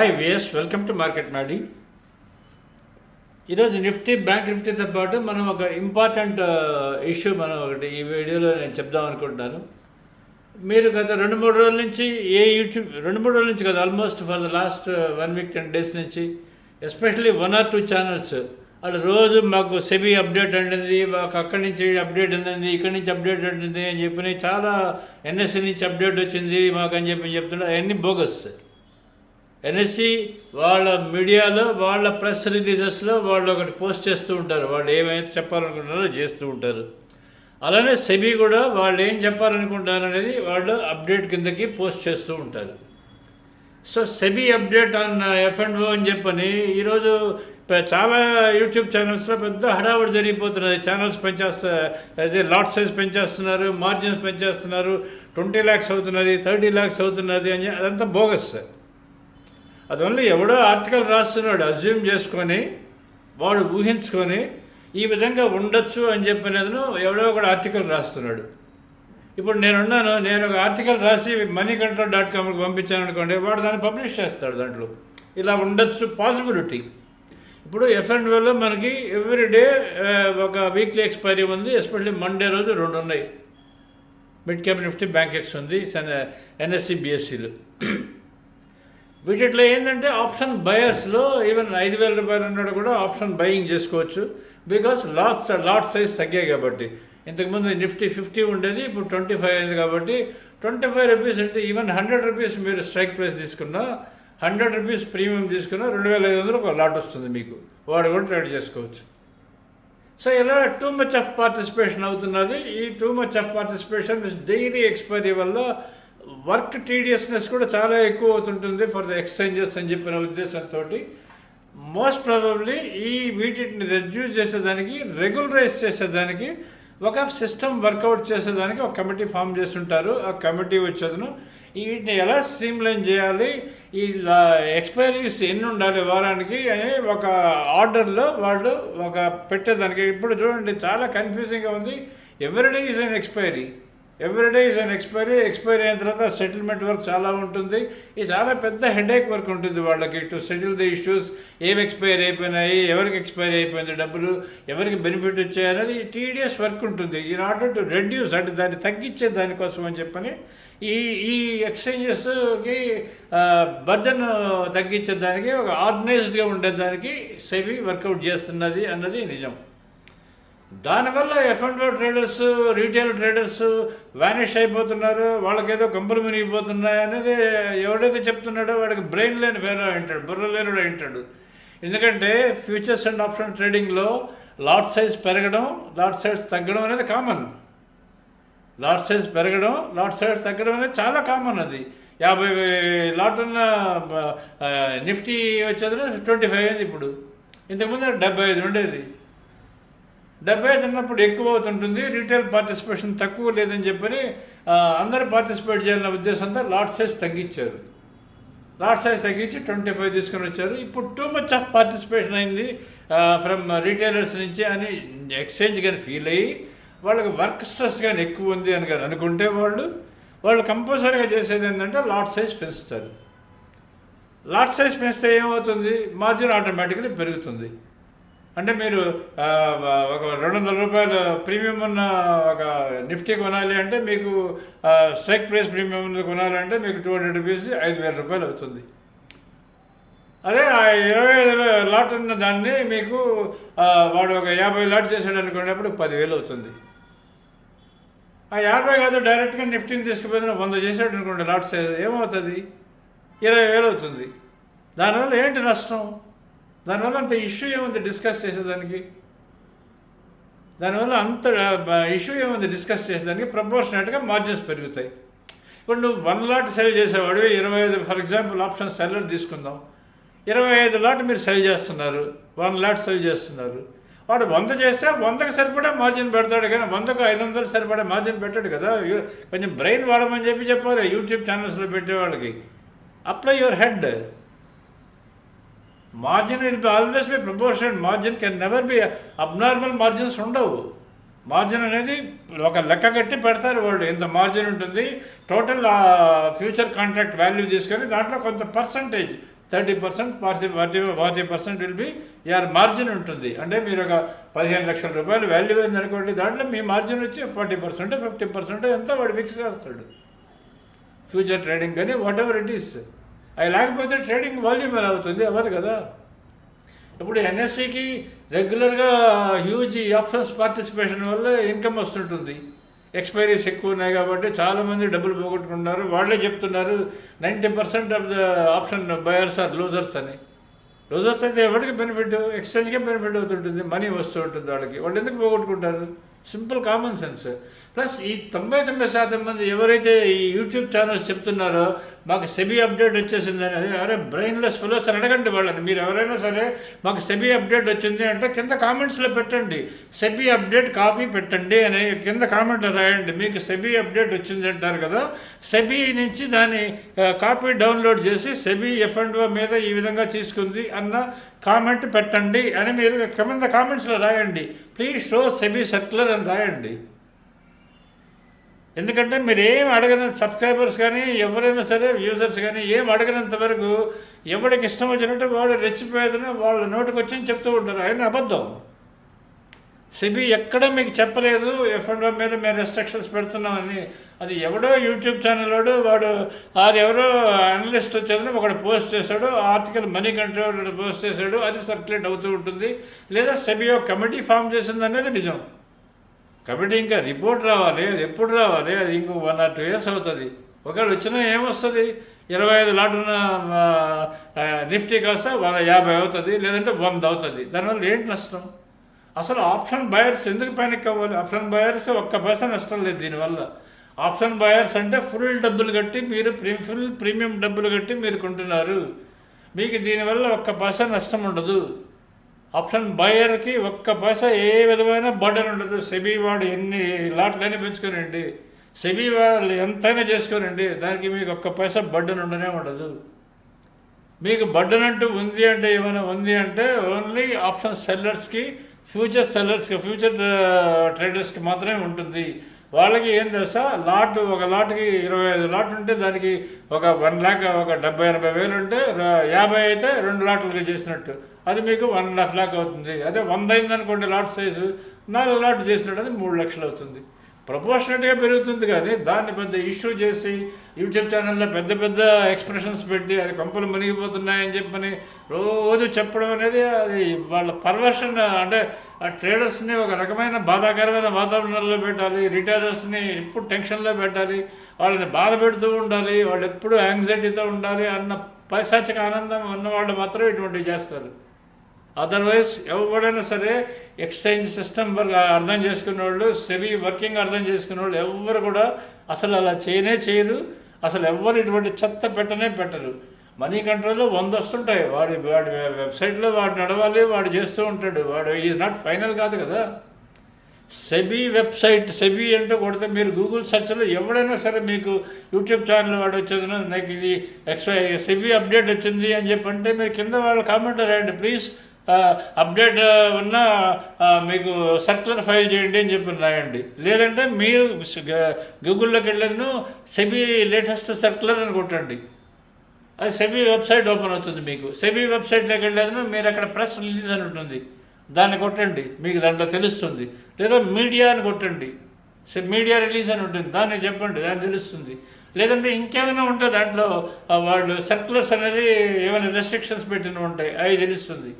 Hi VS welcome to market మాడి ఈరోజు Nifty bank నిఫ్టీతో పాటు మనం ఒక ఇంపార్టెంట్ ఇష్యూ uh, మనం ఒకటి ఈ వీడియోలో నేను చెప్దాం అనుకుంటున్నాను. మీరు గత రెండు మూడు రోజుల నుంచి ఏ యూట్యూబ్ రెండు మూడు రోజుల నుంచి కదా almost for the last one week ten days నుంచి especially one or two channels అది రోజు మాకు సెబీ అప్డేట్ అండింది మాకు అక్కడి నుంచి అప్డేట్ అందింది ఇక్కడి నుంచి అప్డేట్ అందింది అని చెప్పి చాలా ఎన్ఎస్సీ నుంచి అప్డేట్ వచ్చింది మాకు అని చెప్పి చెప్తున్నారు. అవన్నీ బోగస్ ఎన్ఎస్సి వాళ్ళ మీడియాలో వాళ్ళ ప్రెస్ రిలీజెస్లో వాళ్ళు ఒకటి పోస్ట్ చేస్తూ ఉంటారు. వాళ్ళు ఏమైతే చెప్పాలనుకుంటున్నారో చేస్తూ ఉంటారు. అలానే సెబీ కూడా వాళ్ళు ఏం చెప్పాలనుకుంటారు అనేది వాళ్ళు అప్డేట్ కిందకి పోస్ట్ చేస్తూ ఉంటారు. So SEBI update on F and O అని చెప్పని ఈరోజు చాలా యూట్యూబ్ ఛానల్స్లో పెద్ద హడావుడి జరిగిపోతున్నది. ఛానల్స్ పెంచేస్తా అదే లాట్ సైజ్ పెంచేస్తున్నారు మార్జిన్స్ పెంచేస్తున్నారు ట్వంటీ ల్యాక్స్ అవుతున్నది థర్టీ ల్యాక్స్ అవుతున్నది అని అదంతా బోగస్. అది ఓన్లీ ఎవడో ఆర్టికల్ రాస్తున్నాడు అజ్యూమ్ చేసుకొని వాడు ఊహించుకొని ఈ విధంగా ఉండొచ్చు అని చెప్పినదను ఎవడో ఒక ఆర్టికల్ రాస్తున్నాడు. ఇప్పుడు నేనున్నాను నేను ఒక ఆర్టికల్ రాసి మనీ కంట్రోల్ డాట్ కామ్కి పంపించాను అనుకోండి వాడు దాన్ని పబ్లిష్ చేస్తాడు దాంట్లో. ఇలా ఉండొచ్చు పాసిబిలిటీ ఇప్పుడు ఎఫ్ అండ్ వేలో మనకి ఎవ్రీ డే uh, ఒక వీక్లీ ఎక్స్పైరీ ఉంది ఎస్పెషల్లీ మండే రోజు రెండు ఉన్నాయి. Mid cap Nifty bank ex ఉంది ఎన్ఎస్సి బిఎస్సిలు వీటిలో ఏంటంటే ఆప్షన్ బయర్స్లో ఈవెన్ ఐదు వేల రూపాయలు ఉన్నాడు కూడా ఆప్షన్ బయింగ్ చేసుకోవచ్చు. బికాస్ లాట్స్ లాట్ సైజ్ తగ్గాయి కాబట్టి. ఇంతకుముందు నిఫ్టీ ఫిఫ్టీ ఉండేది ఇప్పుడు ట్వంటీ ఫైవ్ అయింది కాబట్టి ట్వంటీ ఫైవ్ రూపీస్ అంటే ఈవెన్ హండ్రెడ్ రూపీస్ మీరు స్ట్రైక్ ప్రైస్ తీసుకున్నా హండ్రెడ్ రూపీస్ ప్రీమియం తీసుకున్నా రెండు వేల ఐదు వందలు ఒక లాట్ వస్తుంది మీకు. వాడు కూడా ట్రేడ్ చేసుకోవచ్చు. సో ఇలా టూ మచ్ ఆఫ్ పార్టిసిపేషన్ అవుతున్నది. ఈ too much of participation daily expiry వల్ల వర్క్ టీడీఎస్నెస్ కూడా చాలా ఎక్కువ అవుతుంటుంది ఫర్ ద ఎక్స్చేంజెస్ అని చెప్పిన ఉద్దేశంతో మోస్ట్ ప్రాబబ్లీ ఈ వీటిని రెడ్యూస్ చేసేదానికి రెగ్యులరైజ్ చేసేదానికి ఒక సిస్టమ్ వర్కౌట్ చేసేదానికి ఒక కమిటీ ఫామ్ చేస్తుంటారు. ఆ కమిటీ వచ్చేదను. వీటిని ఎలా స్ట్రీమ్లైన్ చేయాలి? ఈ ఎక్స్పైరీస్ ఎన్ని ఉండాలి వారానికి అని ఒక ఆర్డర్లో వాళ్ళు ఒక పెట్టేదానికి. ఇప్పుడు చూడండి చాలా కన్ఫ్యూజింగ్గా ఉంది. Everyday is an expiry? Everyday is an expiry expiry అయిన తర్వాత సెటిల్మెంట్ వర్క్ చాలా ఉంటుంది. ఇది చాలా పెద్ద హెడేక్ వర్క్ ఉంటుంది వాళ్ళకి టు సెటిల్ ది ఇష్యూస్ ఏం ఎక్స్పైర్ అయిపోయినాయి? ఎవరికి ఎక్స్పైర్ అయిపోయింది డబ్బులు? ఎవరికి బెనిఫిట్ వచ్చాయి అనేది టీడీఎస్ వర్క్ ఉంటుంది. ఇన్ ఆర్డర్ టు రెడ్యూస్ అంటే దాన్ని తగ్గించే దానికోసం అని చెప్పని ఈ ఈ ఎక్స్చేంజెస్కి బర్డన్ తగ్గించేదానికి ఒక ఆర్గనైజ్డ్గా ఉండేదానికి సెబీ వర్కౌట్ చేస్తున్నది అన్నది నిజం. దానివల్ల F and traders retail traders vanish అయిపోతున్నారు. వాళ్ళకేదో కంపెనీ మునిగిపోతున్నాయి అనేది ఎవడైతే చెప్తున్నాడో వాడికి బ్రెయిన్ లేని ఫెయిల్ అంటాడు బుర్ర లేనుడు అంటాడు ఎందుకంటే ఫ్యూచర్స్ అండ్ ఆప్షన్ ట్రేడింగ్లో లాట్ సైజ్ పెరగడం లాట్ సైజ్ తగ్గడం అనేది కామన్ లాట్ సైజ్ పెరగడం లాట్ సైజ్ తగ్గడం అనేది చాలా కామన్ అది. యాభై లాట్ ఉన్న నిఫ్టీ వచ్చేది ట్వంటీ ఫైవ్ అయింది ఇప్పుడు. ఇంతకుముందు డెబ్బై ఐదు ఉండేది. డెబ్బై ఐదు ఉన్నప్పుడు ఎక్కువ అవుతుంటుంది రీటైల్ పార్టిసిపేషన్ తక్కువ లేదని చెప్పని అందరు పార్టిసిపేట్ చేయాలన్న ఉద్దేశంతో లాట్ సైజ్ తగ్గించారు. లాట్ సైజ్ తగ్గించి ట్వంటీ ఫైవ్ తీసుకొని వచ్చారు. ఇప్పుడు టూ మచ్ ఆఫ్ పార్టిసిపేషన్ అయింది ఫ్రమ్ రీటైలర్స్ నుంచి అని ఎక్స్చేంజ్ కానీ ఫీల్ అయ్యి వాళ్ళకి వర్క్ స్ట్రెస్ కానీ ఎక్కువ ఉంది అని కానీ అనుకుంటే వాళ్ళు వాళ్ళు కంపల్సరీగా చేసేది ఏంటంటే లాట్ సైజ్ పెంచుతారు. లాట్ సైజ్ పెంచితే ఏమవుతుంది? మార్జిన్ ఆటోమేటిక్లీ పెరుగుతుంది. అంటే మీరు ఒక రెండు వందల రూపాయల ప్రీమియం ఉన్న ఒక నిఫ్టీ కొనాలి అంటే మీకు స్ట్రైక్ ప్రైస్ ప్రీమియం ఉన్న కొనాలి అంటే మీకు టూ హండ్రెడ్ రూపీస్ ఐదు వేల రూపాయలు అవుతుంది. అదే ఆ ఇరవై ఐదు లాట్ ఉన్న దాన్ని మీకు వాడు ఒక యాభై లాట్ చేసాడు అనుకునేప్పుడు పదివేలు అవుతుంది. ఆ యాభై కాదు డైరెక్ట్గా నిఫ్టీని తీసుకుపోయిన వంద చేసాడు అనుకోండి లాట్ సైజ్ ఏమవుతుంది? ఇరవై వేలు అవుతుంది. దానివల్ల ఏంటి నష్టం? దానివల్ల అంత ఇష్యూ ఏముంది డిస్కస్ చేసేదానికి? దానివల్ల అంత ఇష్యూ ఏముంది డిస్కస్ చేసేదానికి? ప్రపోర్షనేట్గా మార్జిన్స్ పెరుగుతాయి. ఇప్పుడు నువ్వు వన్ లాట్ సెల్ చేసేవాడు ఇరవై ఐదు ఫర్ ఎగ్జాంపుల్ ఆప్షన్ సెల్లర్ తీసుకుందాం. ఇరవై ఐదు లాట్ మీరు సెల్ చేస్తున్నారు వన్ లాట్ సెల్ చేస్తున్నారు. వాడు వంద చేస్తే వందకు సరిపడా మార్జిన్ పెడతాడు కానీ వందకు ఐదు వందలు సరిపడా మార్జిన్ పెట్టాడు కదా. కొంచెం బ్రెయిన్ వాడమని చెప్పి చెప్పాలి యూట్యూబ్ ఛానల్స్లో పెట్టే వాళ్ళకి apply your head margin it always be proportion margin can never be abnormal margins ఉండవు. మార్జిన్ అనేది ఒక లెక్క కట్టి పెడతారు వాళ్ళు. ఇంత మార్జిన్ ఉంటుంది. టోటల్ ఫ్యూచర్ కాంట్రాక్ట్ వాల్యూ తీసుకొని దాంట్లో కొంత percentage thirty percent forty forty forty percent will be your margin ఉంటుంది. అంటే మీరు ఒక పదిహేను లక్షల రూపాయలు వాల్యూ అయింది అనుకోండి దాంట్లో మీ మార్జిన్ వచ్చి ఫార్టీ పర్సెంట్ ఫిఫ్టీ పర్సెంట్ ఎంత వాడు ఫిక్స్ చేస్తాడు. ఫ్యూచర్ ట్రేడింగ్ కానీ వాట్ ఎవర్ ఇట్ ఈస్ అవి లేకపోతే ట్రేడింగ్ వాల్యూమ్ ఎలా అవుతుంది? అవ్వదు కదా. ఇప్పుడు ఎన్ఎస్సికి రెగ్యులర్గా హ్యూజ్ ఆప్షన్స్ పార్టిసిపేషన్ వల్ల ఇన్కమ్ వస్తుంటుంది. ఎక్స్పైరీస్ ఎక్కువ ఉన్నాయి కాబట్టి చాలామంది డబ్బులు పోగొట్టుకున్నారు వాళ్ళే చెప్తున్నారు ninety percent of the option buyers are losers అని. లూజర్స్ అయితే ఎవరికి బెనిఫిట్ ఎక్స్చేంజ్కే బెనిఫిట్ అవుతుంటుంది. మనీ వస్తూ ఉంటుంది వాళ్ళకి. వాళ్ళు ఎందుకు పోగొట్టుకుంటారు? Simple common sense. ప్లస్ ఈ తొంభై తొమ్మిది శాతం మంది ఎవరైతే ఈ యూట్యూబ్ ఛానల్స్ చెప్తున్నారో మాకు సెబీ అప్డేట్ వచ్చేసింది అనేది అరే బ్రెయిన్లెస్ ఫిలోస్ అని అడగండి వాళ్ళని. మీరు ఎవరైనా సరే మాకు సెబీ అప్డేట్ వచ్చింది అంటే కింద కామెంట్స్లో పెట్టండి. సెబీ అప్డేట్ కాపీ పెట్టండి అని కింద కామెంట్ రాయండి. మీకు సెబీ అప్డేట్ వచ్చింది అంటారు కదా సెబీ నుంచి దాన్ని కాపీ డౌన్లోడ్ చేసి సెబీ ఎఫ్ అండ్ ఓ మీద ఈ విధంగా తీసుకుంది అన్న కామెంట్ పెట్టండి అని మీరు కింద కామెంట్స్లో రాయండి. ప్లీజ్ షో సెమీ సర్క్యులర్ అని రాయండి. ఎందుకంటే మీరు ఏం అడగని సబ్స్క్రైబర్స్ కానీ ఎవరైనా సరే యూజర్స్ కానీ ఏం అడగనంత వరకు ఎవరికి ఇష్టం వచ్చినట్టు వాడు రెచ్చిపోయేదని వాళ్ళ నోటికి వచ్చి చెప్తూ ఉంటారు. ఆయన అబద్ధం. సెబీ ఎక్కడ మీకు చెప్పలేదు ఎఫ్ అండ్ మీద మేము రెస్ట్రిక్షన్స్ పెడుతున్నామని అది ఎవడో యూట్యూబ్ ఛానల్ వాడు వాడు ఆరు ఎవరో అనలిస్ట్ వచ్చేదని ఒకడు పోస్ట్ చేశాడు ఆర్టికల్ మనీ కంట్రోల్ పోస్ట్ చేశాడు అది సర్క్యులేట్ అవుతూ ఉంటుంది. లేదా సెబీ ఒక కమిటీ ఫామ్ చేసింది అనేది నిజం. కమిటీ ఇంకా రిపోర్ట్ రావాలి అది ఎప్పుడు రావాలి అది ఇంకో వన్ ఆర్ టూ ఇయర్స్ అవుతుంది. ఒకవేళ వచ్చినా ఏమొస్తుంది? ఇరవై ఐదు లాటున్న నిఫ్టీ కాస్త వంద యాభై అవుతుంది లేదంటే వంద అవుతుంది. దానివల్ల ఏంటి నష్టం? అసలు ఆప్షన్ బయర్స్ ఎందుకు పైనకి అవ్వాలి? ఆప్షన్ బయర్స్ ఒక్క పైసా నష్టం లేదు దీనివల్ల. ఆప్షన్ బయర్స్ అంటే ఫుల్ డబ్బులు కట్టి మీరు ప్రీ ఫుల్ ప్రీమియం డబ్బులు కట్టి మీరు కొంటున్నారు. మీకు దీనివల్ల ఒక్క పైసా నష్టం ఉండదు. ఆప్షన్ బయర్కి ఒక్క పైసా ఏ విధమైన బర్డన్ ఉండదు. సెబీ వాడు ఎన్ని లాట్లైనా పెంచుకోనండి సెబీ వాళ్ళు ఎంతైనా చేసుకోనండి దానికి మీకు ఒక్క పైసా బర్డన్ ఉండనే ఉండదు. మీకు బర్డన్ అంటూ ఉంది అంటే ఏమైనా ఉంది అంటే ఓన్లీ ఆప్షన్ సెల్లర్స్కి ఫ్యూచర్ సెల్లర్స్కి ఫ్యూచర్ ట్రేడర్స్కి మాత్రమే ఉంటుంది. వాళ్ళకి ఏం తెలుసా? లాట్ ఒక లాట్కి ఇరవై ఐదు లాట్ ఉంటే దానికి ఒక వన్ ల్యాక్ ఒక డెబ్బై ఎనభై వేలు ఉంటే యాభై అయితే రెండు లాట్లుగా చేసినట్టు. అది మీకు వన్ అండ్ హాఫ్ ల్యాక్ అవుతుంది. అదే వంద అయిందనుకోండి లాట్ సైజు నాలుగు లాట్ చేసినట్టు అది మూడు లక్షలు అవుతుంది. ప్రపోర్షనట్గా పెరుగుతుంది కానీ దాన్ని పెద్ద ఇష్యూ చేసి యూట్యూబ్ ఛానల్లో పెద్ద పెద్ద ఎక్స్ప్రెషన్స్ పెట్టి అది కంపలు మునిగిపోతున్నాయని చెప్పని రోజు చెప్పడం అనేది అది వాళ్ళ పర్వర్షన్ అంటే ఆ ట్రేడర్స్ని ఒక రకమైన బాధాకరమైన వాతావరణంలో పెట్టాలి రిటైలర్స్ని ఎప్పుడు టెన్షన్లో పెట్టాలి వాళ్ళని బాధ పెడుతూ ఉండాలి వాళ్ళు ఎప్పుడు యాంగ్జైటీతో ఉండాలి అన్న పైశాచిక ఆనందం ఉన్న వాళ్ళు మాత్రం ఇటువంటివి చేస్తారు. అదర్వైజ్ ఎవడైనా సరే ఎక్స్చేంజ్ సిస్టమ్ వర్క్ అర్థం చేసుకున్న వాళ్ళు సెబీ వర్కింగ్ అర్థం చేసుకున్న వాళ్ళు ఎవరు కూడా అసలు అలా చేయనే చేయరు. అసలు ఎవ్వరు ఇటువంటి చెత్త పెట్టనే పెట్టరు. మనీ కంట్రోల్లో వంద వస్తుంటాయి. వాడి వాడి వెబ్సైట్లో వాడు నడవాలి వాడు చేస్తూ ఉంటాడు. వాడు ఈజ్ నాట్ ఫైనల్ కాదు కదా. సెబీ వెబ్సైట్ సెబీ అంటే కొడితే మీరు గూగుల్ సెర్చ్లో ఎవడైనా సరే మీకు యూట్యూబ్ ఛానల్ వాడు వచ్చేది నాకు ఇది ఎక్స్పై సెబీ అప్డేట్ వచ్చింది అని చెప్పంటే మీరు కింద వాళ్ళు కామెంట్ రాయండి. ప్లీజ్ అప్డేట్ ఉన్న మీకు సర్క్యులర్ ఫైల్ చేయండి అని చెప్పి రాయండి. లేదంటే మీరు గూగుల్లోకి వెళ్ళేది సెబీ లేటెస్ట్ సర్క్యులర్ అని కొట్టండి. అది సెబీ వెబ్సైట్ ఓపెన్ అవుతుంది మీకు. సెబీ వెబ్సైట్లోకి వెళ్ళేది మీరు అక్కడ ప్రెస్ రిలీజ్ అని ఉంటుంది. దాన్ని కొట్టండి మీకు దాంట్లో తెలుస్తుంది. లేదా మీడియా అని కొట్టండి. సె- మీడియా రిలీజ్ అని ఉంటుంది. దాన్ని చెప్పండి దాన్ని తెలుస్తుంది. లేదంటే ఇంకేమైనా ఉంటే దాంట్లో వాళ్ళు సర్క్యులర్స్ అనేది ఏమైనా రెస్ట్రిక్షన్స్ పెట్టిన ఉంటాయి అవి తెలుస్తుంది.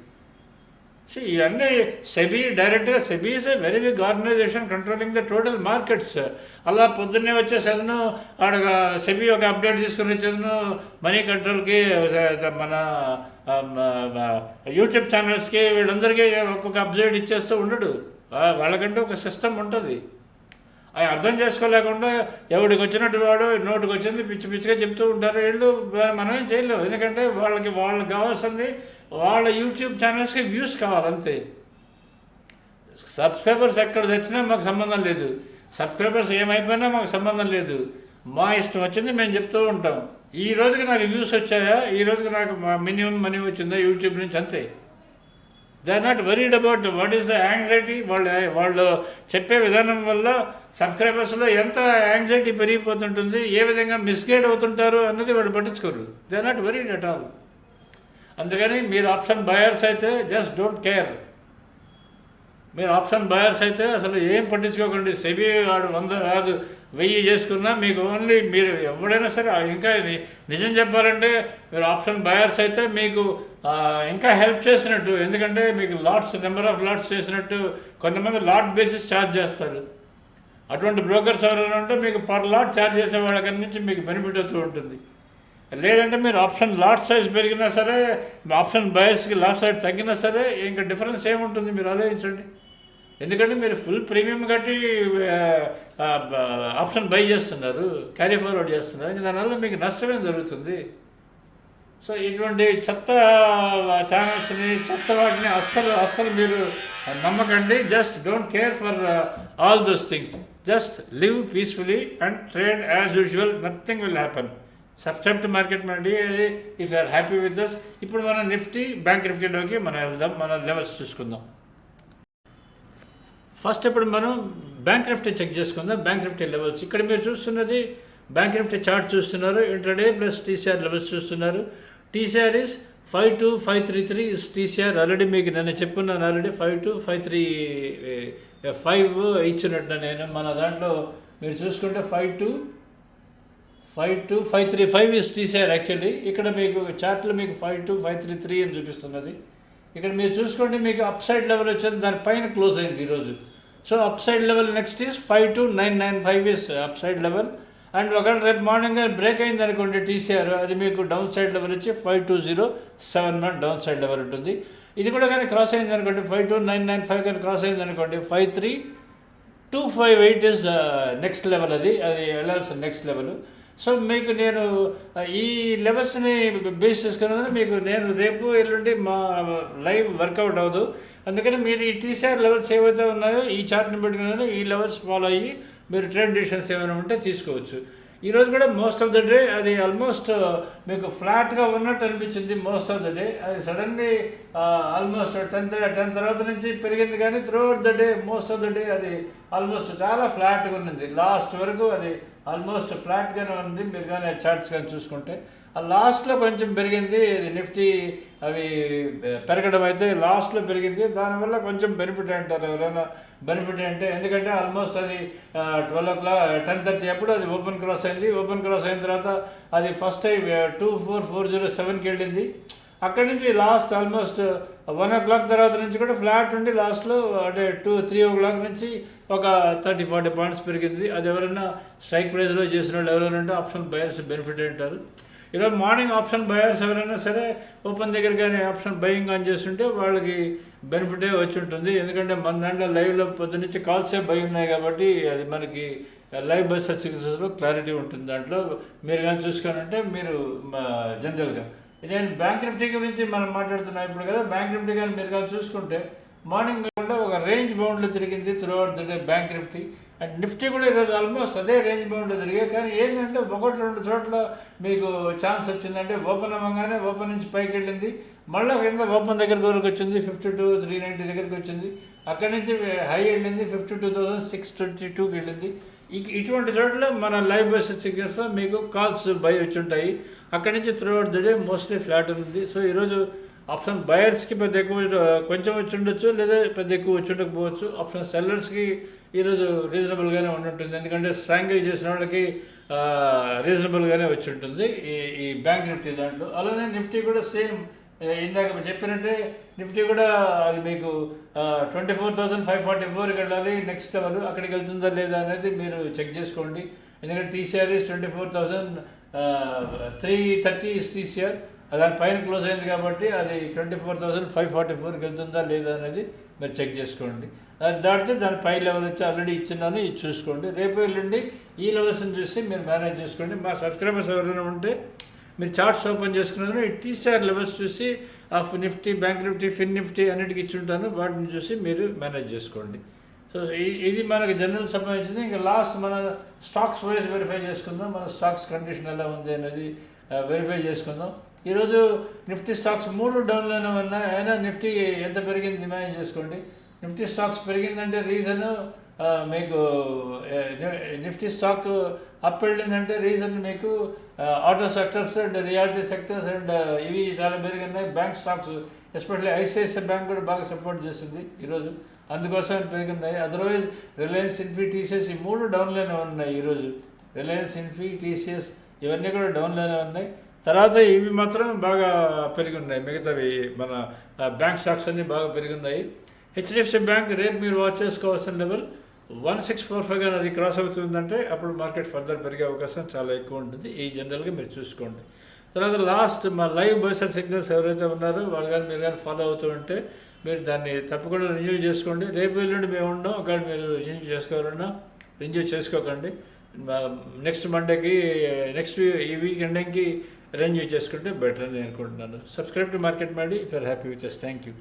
See, ఇవన్నీ సెబీ డైరెక్ట్గా SEBI is a very big organisation controlling the total markets అలా పొద్దున్నే వచ్చేసేదను ఆడ సెబీ ఒక అప్డేట్ తీసుకుని వచ్చేదను మనీ కంట్రోల్కి మన యూట్యూబ్ ఛానల్స్కి వీళ్ళందరికీ ఒక్కొక్క అప్డేట్ ఇచ్చేస్తూ ఉండడు. వాళ్ళకంటే ఒక సిస్టమ్ ఉంటుంది. అవి అర్థం చేసుకోలేకుండా ఎవడికి వచ్చినట్టు వాడు నోటికి వచ్చింది పిచ్చి పిచ్చిగా చెప్తూ ఉంటారు. వీళ్ళు మనమేం చేయలేము ఎందుకంటే వాళ్ళకి వాళ్ళకి కావాల్సింది వాళ్ళ యూట్యూబ్ ఛానల్స్కి వ్యూస్ కావాలంతే. సబ్స్క్రైబర్స్ ఎక్కడ తెచ్చినా మాకు సంబంధం లేదు. సబ్స్క్రైబర్స్ ఏమైపోయినా మాకు సంబంధం లేదు. మా ఇష్టం వచ్చింది మేము చెప్తూ ఉంటాం. ఈ రోజుకి నాకు వ్యూస్ వచ్చాయా? ఈ రోజుకి నాకు మినిమం మనీ వచ్చిందా యూట్యూబ్ నుంచి అంతే. They are not worried about what is the anxiety వాళ్ళు వాళ్ళు చెప్పే విధానం వల్ల సబ్స్క్రైబర్స్లో ఎంత యాంగ్జైటీ పెరిగిపోతుంటుంది ఏ విధంగా మిస్గైడ్ అవుతుంటారు అన్నది వాళ్ళు పట్టించుకోరు. They are not worried at all అందుకని మీరు ఆప్షన్ బయర్స్ అయితే జస్ట్ డోంట్ కేర్. మీరు ఆప్షన్ బయర్స్ అయితే అసలు ఏం పట్టించుకోకండి. సెబీ వాడు వంద కాదు వెయ్యి చేసుకున్నా మీకు ఓన్లీ మీరు ఎవడైనా సరే ఇంకా నిజం చెప్పాలంటే మీరు ఆప్షన్ బయర్స్ అయితే మీకు ఇంకా హెల్ప్ చేసినట్టు. ఎందుకంటే మీకు లాట్స్ నెంబర్ ఆఫ్ లాట్స్ చేసినట్టు కొంతమంది లాట్ బేసిస్ ఛార్జ్ చేస్తారు. అటువంటి బ్రోకర్స్ ఎవరైనా ఉంటే మీకు పర్ లాట్ ఛార్జ్ చేసే వాళ్ళకి నుంచి మీకు బెనిఫిట్ అవుతూ ఉంటుంది. లేదంటే మీరు ఆప్షన్ లాట్ సైజ్ పెరిగినా సరే ఆప్షన్ బయర్స్కి లాట్ సైజ్ తగ్గినా సరే ఇంకా డిఫరెన్స్ ఏముంటుంది మీరు ఆలోచించండి. ఎందుకంటే మీరు ఫుల్ ప్రీమియం కట్టి ఆప్షన్ బై చేస్తున్నారు క్యారీ ఫార్వర్డ్ చేస్తున్నారు దానివల్ల మీకు నష్టమేం జరుగుతుంది? సో ఇటువంటి చెత్త ఛానల్స్ని చెత్త వాటిని అస్సలు అస్సలు మీరు నమ్మకండి. Just don't care for all those things. Just live peacefully and trade as usual. Nothing will happen. Subscribe market మనది if are happy with this ఇప్పుడు మన నిఫ్టీ బ్యాంక్ నిఫ్టీలోకి మనం వెళ్దాం మన లెవెల్స్ చూసుకుందాం. ఫస్ట్ ఇప్పుడు మనం బ్యాంక్ నిఫ్టీ చెక్ చేసుకుందాం. బ్యాంక్ నిఫ్టీ లెవెల్స్ ఇక్కడ మీరు చూస్తున్నది బ్యాంక్ నిఫ్టీ చార్ట్ చూస్తున్నారు. ఇంటర్డే ప్లస్ టీసీఆర్ లెవెల్స్ చూస్తున్నారు. TCR is five two five three three is TCR already మీకు నేను చెప్పున్నాను already five two five three five ఇచ్చినట్టు నేను. మన దాంట్లో మీరు చూసుకుంటే five two five two five three five is TCR actually ఇక్కడ మీకు చార్ట్లో మీకు five two five three three అని చూపిస్తున్నది. ఇక్కడ మీరు చూసుకోండి మీకు అప్ సైడ్ లెవెల్ వచ్చేది దాని పైన క్లోజ్ అయింది ఈరోజు. So upside level next is five two nine nine five is upside level and ఒకవేళ రేపు మార్నింగ్ బ్రేక్ అయింది అనుకోండి టీసీఆర్ అది మీకు డౌన్ సైడ్ లెవెల్ వచ్చి five two zero seven one downside level ఉంటుంది. ఇది కూడా కానీ క్రాస్ అయింది అనుకోండి five two nine nine five కానీ క్రాస్ అయింది అనుకోండి five three two five eight is next level అది. అది వెళ్ళాల్సిన నెక్స్ట్ లెవెల్ సో మీకు నేను ఈ లెవెల్స్ని బేస్ చేసుకున్నాను మీకు నేను రేపు ఎల్లుండి మా లైవ్ వర్కౌట్ అవ్వదు. అందుకని మీరు ఈ టీసీఆర్ లెవెల్స్ ఏవైతే ఉన్నాయో ఈ చార్ట్ని పెట్టుకున్నారో ఈ లెవెల్స్ ఫాలో అయ్యి మీరు ట్రేడ్ డిసిషన్స్ ఏమైనా ఉంటే తీసుకోవచ్చు. ఈరోజు కూడా మోస్ట్ ఆఫ్ ద డే అది ఆల్మోస్ట్ uh, మీకు ఫ్లాట్గా ఉన్నట్టు అనిపించింది మోస్ట్ ఆఫ్ ద డే అది సడన్లీ ఆల్మోస్ట్ టెన్ టెన్ తర్వాత నుంచి పెరిగింది కానీ throughout the day most of the day అది ఆల్మోస్ట్ చాలా ఫ్లాట్గా ఉన్నది. లాస్ట్ వరకు అది ఆల్మోస్ట్ ఫ్లాట్గానే ఉంది. మీరు కానీ చార్ట్స్ కానీ చూసుకుంటే. లాస్ట్లో కొంచెం పెరిగింది నిఫ్టీ అవి పెరగడం అయితే లాస్ట్లో పెరిగింది. దానివల్ల కొంచెం బెనిఫిట్ అంటారు ఎవరైనా బెనిఫిట్ అంటే ఎందుకంటే ఆల్మోస్ట్ అది twelve o'clock ten thirty అప్పుడు అది ఓపెన్ క్రాస్ అయింది. ఓపెన్ క్రాస్ అయిన తర్వాత అది first time two four four zero సెవెన్కి వెళ్ళింది. అక్కడి నుంచి last almost one o'clock తర్వాత నుంచి కూడా ఫ్లాట్ ఉండి లాస్ట్లో అంటే టూ త్రీ ఓ క్లాక్ నుంచి ఒక థర్టీ ఫార్టీ పాయింట్స్ పెరిగింది. అది ఎవరైనా స్ట్రైక్ ప్రైస్లో చేసిన వాళ్ళు ఎవరైనా ఉంటే ఆప్షన్ బయర్స్ బెనిఫిట్ అంటారు. ఈరోజు మార్నింగ్ ఆప్షన్ బయర్స్ ఎవరైనా సరే ఓపెన్ దగ్గర కానీ ఆప్షన్ బయింగ్ ఆన్ చేస్తుంటే వాళ్ళకి బెనిఫిటే వచ్చి ఉంటుంది. ఎందుకంటే మన దాంట్లో లైవ్లో పొద్దునుంచి కాల్సే భయం ఉన్నాయి కాబట్టి అది మనకి లైవ్ బస్ సిగ్నల్స్లో క్లారిటీ ఉంటుంది. దాంట్లో మీరు కానీ చూసుకోనంటే మీరు జనరల్గా. నేను బ్యాంక్ నిఫ్టీ గురించి మనం మాట్లాడుతున్నాం ఇప్పుడు కదా. బ్యాంక్ నిఫ్టీ కానీ మీరు కానీ చూసుకుంటే మార్నింగ్ కూడా ఒక రేంజ్ బౌండ్లో తిరిగింది throughout the day bank Nifty. And Nifty కూడా ఈరోజు ఆల్మోస్ట్ అదే రేంజ్ బౌండ్లో తిరిగాయి కానీ ఏంటంటే ఒకటి రెండు చోట్ల మీకు ఛాన్స్ వచ్చిందంటే ఓపెన్ అవ్వగానే ఓపెన్ నుంచి పైకి వెళ్ళింది. మళ్ళీ కింద ఓపెన్ దగ్గరకు వరకు వచ్చింది ఫిఫ్టీ టూ త్రీ నైంటీ దగ్గరికి వచ్చింది. అక్కడి నుంచి హై వెళ్ళింది fifty two thousand six twenty టూకి వెళ్ళింది. ఇటువంటి చోట్ల మన లైవ్ బస్ సిగ్నల్స్లో మీకు కాల్స్ బై వచ్చి ఉంటాయి. అక్కడి నుంచి throughout the day mostly flat ఉంది. సో ఈరోజు ఆప్షన్ బయర్స్కి పెద్ద ఎక్కువ కొంచెం వచ్చి ఉండొచ్చు లేదా పెద్ద ఎక్కువ వచ్చి ఉండకపోవచ్చు. ఆప్షన్ సెల్లర్స్కి ఈరోజు రీజనబుల్గానే ఉండుంటుంది. ఎందుకంటే స్ట్రాంగిల్ చేసిన వాళ్ళకి రీజనబుల్గానే వచ్చి ఉంటుంది ఈ ఈ బ్యాంక్ నిఫ్టీ దాంట్లో. అలానే నిఫ్టీ కూడా సేమ్ ఇందాక చెప్పినట్టే నిఫ్టీ కూడా అది మీకు twenty four thousand five forty ఫోర్కి వెళ్ళాలి నెక్స్ట్ అవర్ అక్కడికి వెళ్తుందా లేదా అనేది మీరు చెక్ చేసుకోండి. ఎందుకంటే TCR is twenty four thousand three thirty is TCR దాని పైన క్లోజ్ అయింది కాబట్టి అది twenty four thousand five forty ఫోర్కి వెళ్తుందా లేదా అనేది మీరు చెక్ చేసుకోండి. అది దాటితే దాని పై లెవెల్ వచ్చి ఆల్రెడీ ఇచ్చినాను ఇది చూసుకోండి. రేపు వెళ్ళండి ఈ లెవెల్స్ని చూసి మీరు మేనేజ్ చేసుకోండి. మా సబ్స్క్రైబర్స్ ఎవరైనా ఉంటే మీరు చార్ట్స్ ఓపెన్ చేసుకున్నందుకు ఇటు తీసారు లెవెల్స్ చూసి of Nifty bank Nifty fin Nifty అన్నిటికీ ఇచ్చి ఉంటాను. వాటిని చూసి మీరు మేనేజ్ చేసుకోండి. సో ఇది మనకు జనరల్ సంబంధించింది. ఇంకా లాస్ట్ మన స్టాక్స్ వైజ్ వెరిఫై చేసుకుందాం. మన స్టాక్స్ కండిషన్ ఎలా ఉంది అనేది వెరిఫై చేసుకుందాం. ఈరోజు నిఫ్టీ స్టాక్స్ మూడు డౌన్లోనే ఉన్నాయి అయినా నిఫ్టీ ఎంత పెరిగింది డిమాండ్ చేసుకోండి. నిఫ్టీ స్టాక్స్ పెరిగిందంటే రీజన్ మీకు నిఫ్టీ స్టాక్ అప్ వెళ్ళిందంటే రీజన్ మీకు auto sectors and reality sectors and ఇవి చాలా పెరిగినాయి. Bank stocks especially ICICI bank కూడా బాగా సపోర్ట్ చేసింది ఈరోజు. అందుకోసం పెరిగినాయి. అదర్వైజ్ రిలయన్స్ ఇన్ఫీ టీసీఎస్ ఈ మూడు డౌన్లోనే ఉన్నాయి ఈరోజు. రిలయన్స్ ఇన్ఫీ టీసీఎస్ ఇవన్నీ కూడా డౌన్లోనే ఉన్నాయి. తర్వాత ఇవి మాత్రం బాగా పెరిగి ఉన్నాయి మిగతావి మన బ్యాంక్ స్టాక్స్ అన్నీ బాగా పెరిగి ఉన్నాయి హెచ్డిఎఫ్సి బ్యాంక్ రేపు మీరు వాచ్ చేసుకోవాల్సిన level one six four five కానీ అది క్రాస్ అవుతుందంటే అప్పుడు మార్కెట్ ఫర్దర్ పెరిగే అవకాశం చాలా ఎక్కువ ఉంటుంది. ఈ జనరల్గా మీరు చూసుకోండి. తర్వాత లాస్ట్ మా లైవ్ బర్సల్ సిగ్నల్స్ ఎవరైతే ఉన్నారో వాళ్ళు కానీ మీరు కానీ ఫాలో అవుతూ ఉంటే మీరు దాన్ని తప్పకుండా రిన్యూ చేసుకోండి. రేపు ఎల్లుండి మేము ఉన్నాం. ఒకవేళ మీరు రిన్యూ చేసుకోవాలన్నా రిన్యూ చేసుకోకండి. నెక్స్ట్ మండేకి నెక్స్ట్ ఈ వీక్ ఎండింగ్కి రిన్యూ చేసుకుంటే బెటర్ అని అనుకుంటున్నాను. సబ్స్క్రైబ్ టు మార్కెట్ ಮಾಡಿ if are happy with us thank you.